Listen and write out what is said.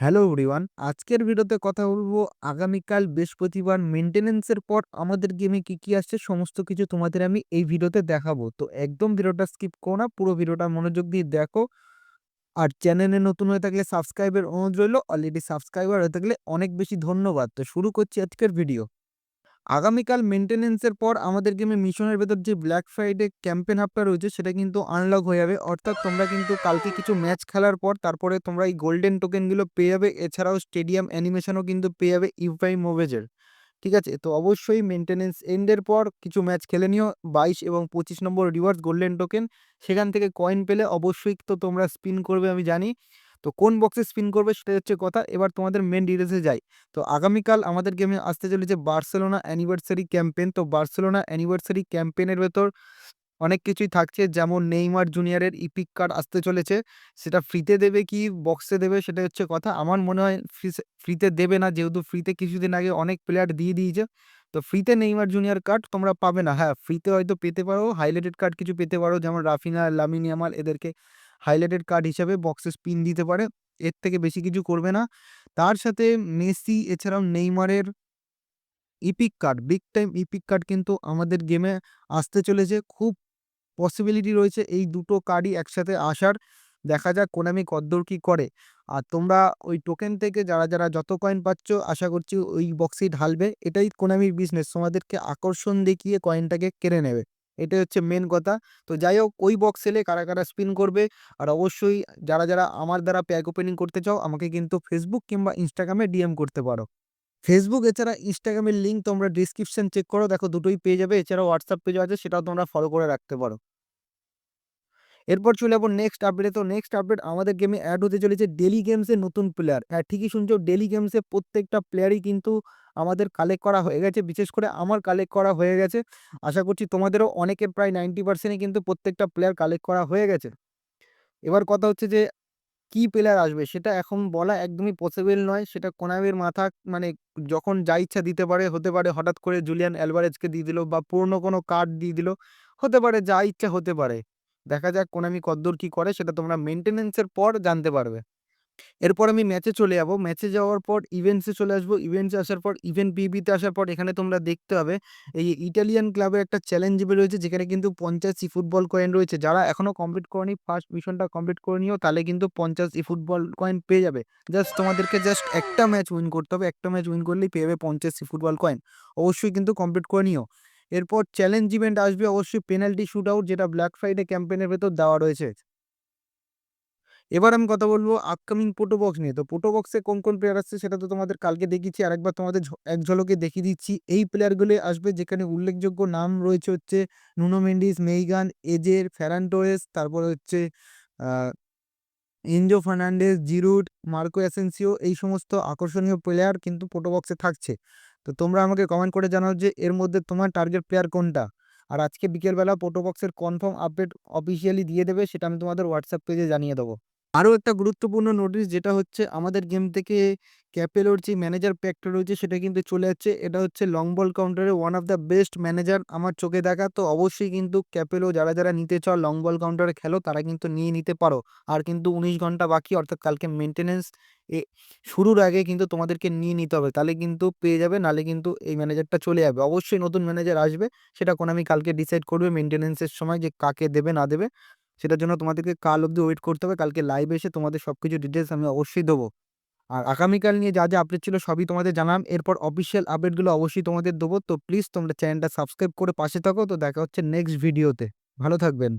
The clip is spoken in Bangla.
হ্যালো এভরিওয়ান, আজকের ভিডিওতে কথা বলব আগামীকাল বৃহস্পতিবার মেনটেনেন্সের পর আমাদের গেমে কি কি আসছে সমস্ত কিছু তোমাদের আমি এই ভিডিওতে দেখাবো। তো একদম ভিডিওটা স্কিপ করো না, পুরো ভিডিওটা মনোযোগ দিয়ে দেখো। আর চ্যানেলে নতুন হয়ে থাকলে সাবস্ক্রাইবের অনুরোধ রইল অলরেডি সাবস্ক্রাইবার হয়ে থাকলে অনেক বেশি ধন্যবাদ। তো শুরু করছি আজকের ভিডিও। আগামীকাল মেনটেনেন্সের পর আমাদের গেমে মিশনের ভেতর যে ব্ল্যাক ফ্রাইডে ক্যাম্পেন হাবটা রয়েছে, সেটা কিন্তু আনলক হয়ে যাবে। অর্থাৎ তোমরা কিন্তু কালকে কিছু ম্যাচ খেলার পর তারপরে তোমরা এই গোল্ডেন টোকেনগুলো পেয়ে যাবে। এছাড়াও স্টেডিয়াম অ্যানিমেশনও কিন্তু পেয়ে যাবে ইউপাই মোভেজের ঠিক আছে? তো অবশ্যই মেনটেনেন্স এন্ডের পর কিছু ম্যাচ খেলে নিও। বাইশ এবং পঁচিশ নম্বর রিওয়ার্ডস গোল্ডেন টোকেন সেখান থেকে কয়েন পেলে অবশ্যই তো তোমরা স্পিন করবে, আমি জানি। তো কোন বক্সে স্পিন করবে সেটা হচ্ছে কথা। এবার তোমাদের মেন ডিটেলসে যাই। তো আগামীকাল আমাদের গেমে আসতে চলেছে বার্সেলোনা অ্যানিভার্সারি ক্যাম্পেন তো বার্সেলোনা অ্যানিভার্সারি ক্যাম্পেনের ভেতর অনেক কিছুই থাকছে। যেমন নেইমার জুনিয়রের ইপিক কার্ড আসতে চলেছে। সেটা ফ্রিতে দেবে কি বক্সে দেবে সেটা হচ্ছে কথা। আমার মনে হয় ফ্রি ফ্রিতে দেবে না। যেহেতু ফ্রিতে কিছুদিন আগে অনেক প্লেয়ার দিয়ে দিয়েছে। তো ফ্রিতে নেইমার জুনিয়র কার্ড তোমরা পাবে না। হ্যাঁ ফ্রিতে হয়তো পেতে পারো। হাইলাইটেড কার্ড কিছু পেতে পারো। যেমন রাফিনা লামিনিয়ামাল এদেরকে। হাইলাইটেড কার্ড হিসাবে বক্সে স্পিন দিতে পারে। এর থেকে বেশি কিছু করবে না। তার সাথে মেসি, এছাড়াও নেইমারের epic card big time epic card কিন্তু আমাদের গেমে আসতে চলেছে। খুব পসিবিলিটি রয়েছে এই দুটো কার্ডই একসাথে আসার। দেখা যাক কোনামি কদ্দূর কী করে। আর তোমরা ওই টোকেন থেকে যারা যারা যত কয়েন পাচ্ছ, আশা করছি ওই বক্সেই ঢালবে। এটাই কোনামির বিজনেস তোমাদেরকে আকর্ষণ দেখিয়ে কয়েনটাকে কেড়ে নেবে। এটাই হচ্ছে মেন কথা। তো যাই হোক ওই বক্স এলে কারা কারা স্পিন করবে, আর অবশ্যই যারা যারা আমার দ্বারা প্যাক ওপেনিং করতে চাও, আমাকে কিন্তু ফেসবুক কিংবা ইনস্টাগ্রামে ডিএম করতে পারো। ফেসবুক এছাড়া ইনস্টাগ্রামের লিঙ্ক তোমরা ডিসক্রিপশন চেক করো। দেখো, দুটোই পেয়ে যাবে। এছাড়াও হোয়াটসঅ্যাপ পেজও আছে, সেটাও তোমরা ফলো করে রাখতে পারো। এরপর চলে যাব নেক্সট আপডেটে তো নেক্সট আপডেট আমাদের গেমে অ্যাড হতে চলেছে ডেলি গেমসের নতুন প্লেয়ার হ্যাঁ ঠিকই শুনছো ডেলি গেমসে প্রত্যেকটা প্লেয়ারই কিন্তু আমাদের কালেক্ট করা হয়ে গেছে, বিশেষ করে আমার কালেক্ট করা হয়ে গেছে। আশা করছি তোমাদেরও অনেকে প্রায় নাইনটি পার্সেন্টই কিন্তু প্রত্যেকটা প্লেয়ার কালেক্ট করা হয়ে গেছে। এবার কথা হচ্ছে যে, কি প্লেয়ার আসবে? সেটা এখন বলা একদমই পসিবল নয়। সেটা কোনামির মাথা মানে যখন যা ইচ্ছা দিতে পারে, হতে পারে। হঠাৎ করে জুলিয়ান অ্যালভারেজকে দিয়ে দিল বা পুরনো কোনো কার্ড দিয়ে দিল, হতে পারে, যা ইচ্ছা হতে পারে। দেখা যাক কোনামি কদ্দূর কি করে, সেটা তোমরা মেনটেনেন্সের পর জানতে পারবে। এরপর আমি ম্যাচে চলে যাব। ম্যাচে যাওয়ার পর ইভেন্টসে চলে আসব। ইভেন্টসে আসার পর ইভেন্ট পিবিতে আসার পর এখানে তোমরা দেখতে হবে এই ইটালিয়ান ক্লাবের একটা চ্যালেঞ্জেবল রয়েছে যেখানে কিন্তু পঞ্চাশ ই ফুটবল কয়েন রয়েছে। যারা এখনও কমপ্লিট করেনি ফার্স্ট মিশনটা কমপ্লিট করে নিও, তাহলে কিন্তু পঞ্চাশ ই ফুটবল কয়েন পেয়ে যাবে। জাস্ট তোমাদেরকে জাস্ট একটা ম্যাচ উইন করতে হবে। একটা ম্যাচ উইন করলেই পেয়ে যাবে পঞ্চাশ ই ফুটবল কয়েন অবশ্যই কিন্তু কমপ্লিট করে নিও। এরপর চ্যালেঞ্জ ইভেন্ট আসবে অবশ্যই পেনাল্টি শুট আউট যেটা ব্ল্যাক ফ্রাইডে ক্যাম্পেনের ভেতর দেওয়া রয়েছে। এবার আমি কথা বলব আপকামিং পোটোবক্স নিয়ে। তো পোটোবক্সে কোন কোন প্লেয়ার আসছে সেটা তো তোমাদের কালকে দেখিয়েছি আর একবার তোমাদের এক ঝলকে দেখিয়ে দিচ্ছি। এই প্লেয়ারগুলো আসবে যেখানে উল্লেখযোগ্য নাম রয়েছে হচ্ছে নুনো মেন্ডিস মেইগান এজের ফ্যারান্টোয়েস তারপর হচ্ছে Enzo Fernandez Giroud Marco Asensio এই সমস্ত আকর্ষণীয় প্লেয়ার কিন্তু পোটোবক্সে থাকছে। তো তোমরা আমাকে কমেন্ট করে জানাও যে এর মধ্যে তোমার টার্গেট প্লেয়ার কোনটা? আর আজকে বিকেলবেলা পোটোবক্সের কনফার্ম আপডেট অফিসিয়ালি দিয়ে দেবে, সেটা আমি তোমাদের হোয়াটসঅ্যাপ পেজে জানিয়ে দেবো। আরও একটা গুরুত্বপূর্ণ নোটিশ যেটা হচ্ছে আমাদের গেম থেকে ক্যাপেলোর যে ম্যানেজার প্যাকটা রয়েছে সেটা কিন্তু চলে যাচ্ছে এটা হচ্ছে লং বল কাউন্টারে one of the best manager আমার চোখে দেখা। তো অবশ্যই কিন্তু ক্যাপেলো যারা যারা নিতে চাও লং বল কাউন্টারে খেলো, তারা কিন্তু নিয়ে নিতে পারো। আর কিন্তু উনিশ ঘণ্টা বাকি, অর্থাৎ কালকে মেনটেনেন্স এ শুরুর আগে কিন্তু তোমাদেরকে নিয়ে নিতে হবে। তাহলে কিন্তু পেয়ে যাবে নালে কিন্তু এই ম্যানেজারটা চলে যাবে। অবশ্যই নতুন ম্যানেজার আসবে, সেটা কোন আমি কালকে ডিসাইড করবে মেনটেনেন্সের সময় যে কাকে দেবে, না দেবে। সেটার জন্য তোমাদেরকে কাল অবধি ওয়েট করতে হবে। কালকে লাইভ এসে তোমাদের সব কিছু ডিটেলস আমি অবশ্যই দেবো। আর আগামীকাল নিয়ে যা যা আপডেট ছিল সবই তোমাদের জানাম এরপর অফিসিয়াল আপডেটগুলো অবশ্যই তোমাদের দেবো। তো প্লিজ তোমরা চ্যানেলটা সাবস্ক্রাইব করে পাশে থাকো। তো দেখা হচ্ছে নেক্সট ভিডিওতে ভালো থাকবেন।